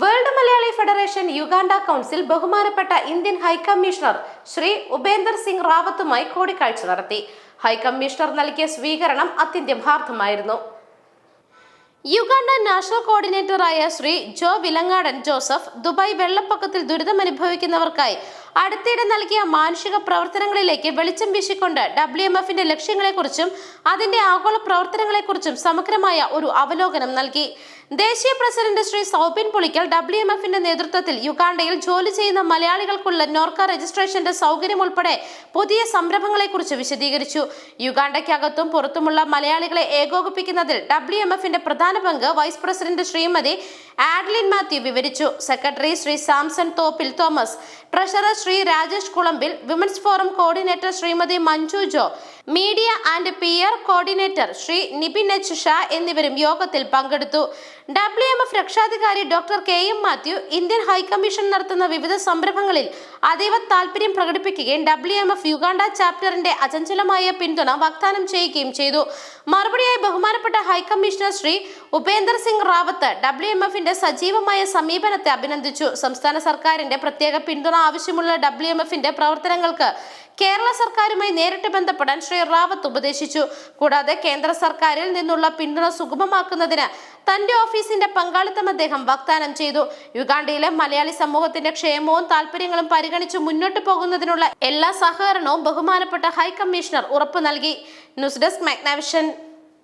World Malayali federation Uganda council ബഹുമാനപ്പെട്ട Indian high commissioner Shri Upender Singh റാവത്തുമായി കൂടിക്കാഴ്ച നടത്തി. High commissioner നൽകിയ സ്വീകരണം അത്യന്തം യുഗാണ്ട നാഷണൽ കോർഡിനേറ്ററായ ശ്രീ ജോ വിലങ്ങാടൻ ജോസഫ് ദുബായ് വെള്ളപ്പൊക്കത്തിൽ ദുരിതമനുഭവിക്കുന്നവർക്കായി അടുത്തിടെ നൽകിയ മാനുഷിക പ്രവർത്തനങ്ങളിലേക്ക് വെളിച്ചം വീശിക്കൊണ്ട് ഡബ്ല്യു എം എഫിന്റെ ലക്ഷ്യങ്ങളെക്കുറിച്ചും അതിന്റെ ആഗോള പ്രവർത്തനങ്ങളെക്കുറിച്ചും സമഗ്രമായ ഒരു അവലോകനം നൽകി. ദേശീയ president Shri Soubin Pulickal W M എഫിന്റെ നേതൃത്വത്തിൽ യുഗാണ്ടയിൽ ജോലി ചെയ്യുന്ന മലയാളികൾക്കുള്ള നോർക്ക രജിസ്ട്രേഷന്റെ സൗകര്യം ഉൾപ്പെടെ പുതിയ സംരംഭങ്ങളെക്കുറിച്ച് വിശദീകരിച്ചു. യുഗാണ്ടയ്ക്കകത്തും പുറത്തുമുള്ള മലയാളികളെ ഏകോപിപ്പിക്കുന്നതിൽ ഡബ്ല്യു എം എഫിന്റെ പ്രധാന പങ്ക് വൈസ് പ്രസിഡന്റ് ശ്രീമതി ആഡ്ലിൻ മാത്യു വിവരിച്ചു. Secretary Shri Samson Thoppil Thomas. Treasurer Shri Rajesh Kulambil women's forum coordinator Shrimati Manju Jo. Media and P R coordinator Shri Nibin H Shah എന്നിവരും യോഗത്തിൽ പങ്കെടുത്തു. ഡബ്ല്യു എം എഫ് രക്ഷാധികാരി doctor K M Mathew Indian high commission നടത്തുന്ന വിവിധ സംരംഭങ്ങളിൽ അതീവ താല്പര്യം പ്രകടിപ്പിക്കുകയും ഡബ്ല്യു എം എഫ് യുഗാണ്ട ചാപ്റ്ററിന്റെ അചഞ്ചലമായ പിന്തുണ വാഗ്ദാനം ചെയ്യുകയും ചെയ്തു. മറുപടിയായി ബഹുമാനപ്പെട്ട high commissioner Shri Upendra Singh Rawat W M എഫിന്റെ സജീവമായ സമീപനത്തെ അഭിനന്ദിച്ചു. സംസ്ഥാന സർക്കാരിന്റെ പ്രത്യേക പിന്തുണ ആവശ്യമുള്ള ഡബ്ല്യു എം എഫിന്റെ പ്രവർത്തനങ്ങൾക്ക് കേരള സർക്കാരുമായി നേരിട്ട് ബന്ധപ്പെടാൻ ശ്രീ റാവത്ത് ഉപദേശിച്ചു. കൂടാതെ കേന്ദ്ര സർക്കാരിൽ നിന്നുള്ള പിന്തുണ സുഗമമാക്കുന്നതിന് തന്റെ ഓഫീസിന്റെ പങ്കാളിത്തം അദ്ദേഹം വാഗ്ദാനം ചെയ്തു. യുഗാണ്ടയിലെ മലയാളി സമൂഹത്തിന്റെ ക്ഷേമവും താല്പര്യങ്ങളും പരിഗണിച്ച് മുന്നോട്ട് പോകുന്നതിനുള്ള എല്ലാ സഹകരണവും ബഹുമാനപ്പെട്ട ഹൈക്കമ്മീഷണർ ഉറപ്പു നൽകി. News desk Magnavision.